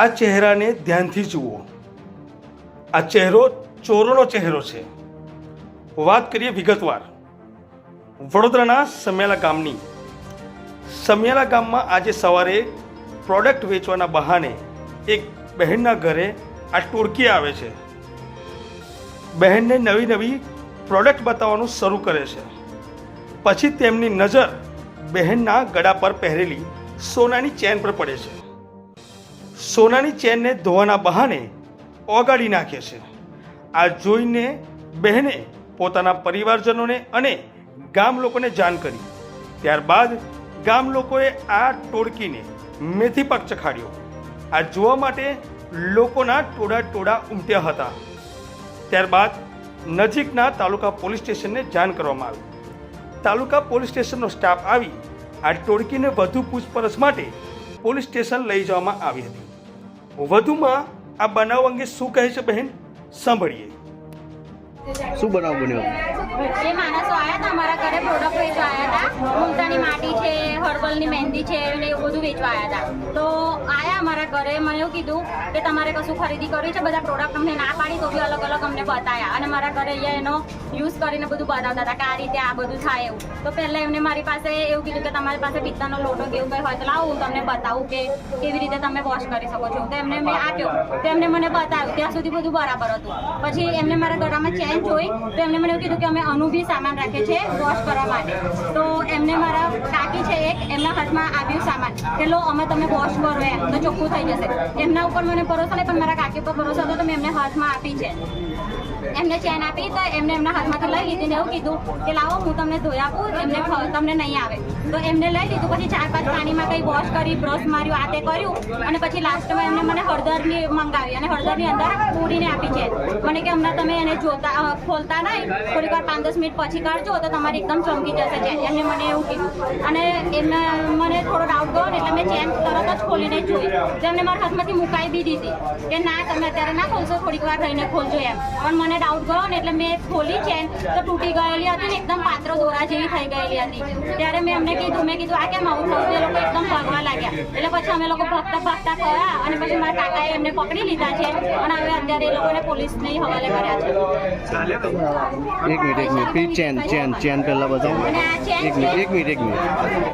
આ ચહેરાને ધ્યાનથી જુઓ. આ ચહેરો ચોરોનો ચહેરો છે. વાત કરીએ વિગતવાર. વડોદરાના સમિયાલા ગામની. સમિયાલા ગામમાં આજે સવારે પ્રોડક્ટ વેચવાના બહાને એક બહેનના ઘરે આ ટોળકી આવે છે. બહેનને નવી નવી પ્રોડક્ટ બતાવવાનું શરૂ કરે છે. પછી તેમની નજર બહેનના ગળા પર પહેરેલી સોનાની ચેન પર પડે છે. સોનાની ચેનને ધોવાના બહાને ઓગાળી નાખે છે. આ જોઈને બહેને પોતાના પરિવારજનોને અને ગામ લોકોને જાણ કરી. ત્યારબાદ ગામ લોકોએ આ ટોળકીને મેથી પાક ચખાડ્યો. આ જોવા માટે લોકોના ટોળા ટોળા ઉમટ્યા હતા. ત્યારબાદ નજીકના તાલુકા પોલીસ સ્ટેશનને જાણ કરવામાં આવી. તાલુકા પોલીસ સ્ટેશનનો સ્ટાફ આવી આ ટોળકીને વધુ પૂછપરછ માટે પોલીસ સ્ટેશન લઈ જવામાં આવી હતી. વધુમાં આ બનાવ અંગે શું કહે છે બહેન? સાંભળીએ. શું બનાવ બન્યો? એ માણસો આવ્યા હતા અમારા ઘરે પ્રોડક્ટ વેચવા આવ્યા માટી છે, હર્બલની મહેંદી છે, ને એવું બધું વેચવા આવ્યા હતા. તો આયા અમારા ઘરે, મને એવું કીધું કે તમારે કશું ખરીદી કરવી છે, બધા પ્રોડક્ટ અમને ના પાડી, તો બી અલગ અલગ અમને બતાવ્યા અને મારા ઘરે અહીંયા એનો યુઝ કરીને બધું બતાવતા હતા કે આ રીતે આ બધું થાય એવું. તો પહેલાં એમને મારી પાસે એવું કીધું કે તમારી પાસે પિત્તાનો લોટો કેવું કંઈ હોય તો લાવો, હું તમને બતાવું કે કેવી રીતે તમે વોશ કરી શકો છો. તો એમને મેં આપ્યો. તો એમને મને બતાવ્યું. ત્યાં સુધી બધું બરાબર હતું. પછી એમને મારા ગળામાં ચેન જોઈ, તો એમને મને એવું કીધું કે અમે અનુભવી સામાન રાખીએ છીએ વોશ કરવા માટે. તો એમને મારા કાકી છે એક એમના હાથમાં આવ્યું સામાન. કે લો, અમે તમે વોશ કરો એમ. તો ચોખ્ખું થઈ જશે. એમના ઉપર મને ભરોસો નહીં, પણ મારા કાકી ઉપર ભરોસો હતો તો મેં એમને હાથમાં આપી છે. એમને ચેન આપી તો એમને એમના હાથમાંથી લઈ લીધી ને એવું કીધું કે લાવો, હું તમને ધોઈ આપું, એમને તમને નહીં આવે. તો એમને લઈ લીધું, પછી ચાર પાંચ પાણીમાં કંઈ વોશ કરી બ્રશ માર્યું, આ તે કર્યું. અને પછી લાસ્ટમાં એમને મને હળદરની મંગાવી અને હળદરની અંદર પૂરીને આપી છે. મને કે હમણાં તમે એને જોતા ખોલતા નહીં. થોડીક વાર પાંચ દસ મિનિટ પછી કાઢજો તો તમારી એકદમ ચમકી જશે એમને મને એવું કીધું. અને મને થોડો ડાઉટ ગયો ને એટલે મેં ચેન તરત જ ખોલીને જોઈ. તો એમને મારા હાથમાંથી મુકાઈ બી દીધી. કે ના તમે અત્યારે ના ખોલશો થોડીક વાર રહીને ખોલજો એમ. પણ મને ડાઉટ ગયો ને એટલે મેં ખોલી ચેન તો તૂટી ગયેલી હતી ને એકદમ પાત્ર દોરા જેવી થઈ ગયેલી હતી. ત્યારે મેં એમને કીધું મેં કીધું આ કેમ આવું થયું? એ લોકો એકદમ ભાગવા લાગ્યા. એટલે પછી અમે લોકો ભાગતા ભાગતા થયા અને પછી મારા કાકાએ એમને પકડી લીધા છે. અને હવે અત્યારે એ લોકોને પોલીસને હવાલે કર્યા છે. એક મિનિટ એક મિનિટ. ચેન ચેન ચેન પહેલાં બતાવો. મિનિટ એક મિનિટ એક મિનિટ.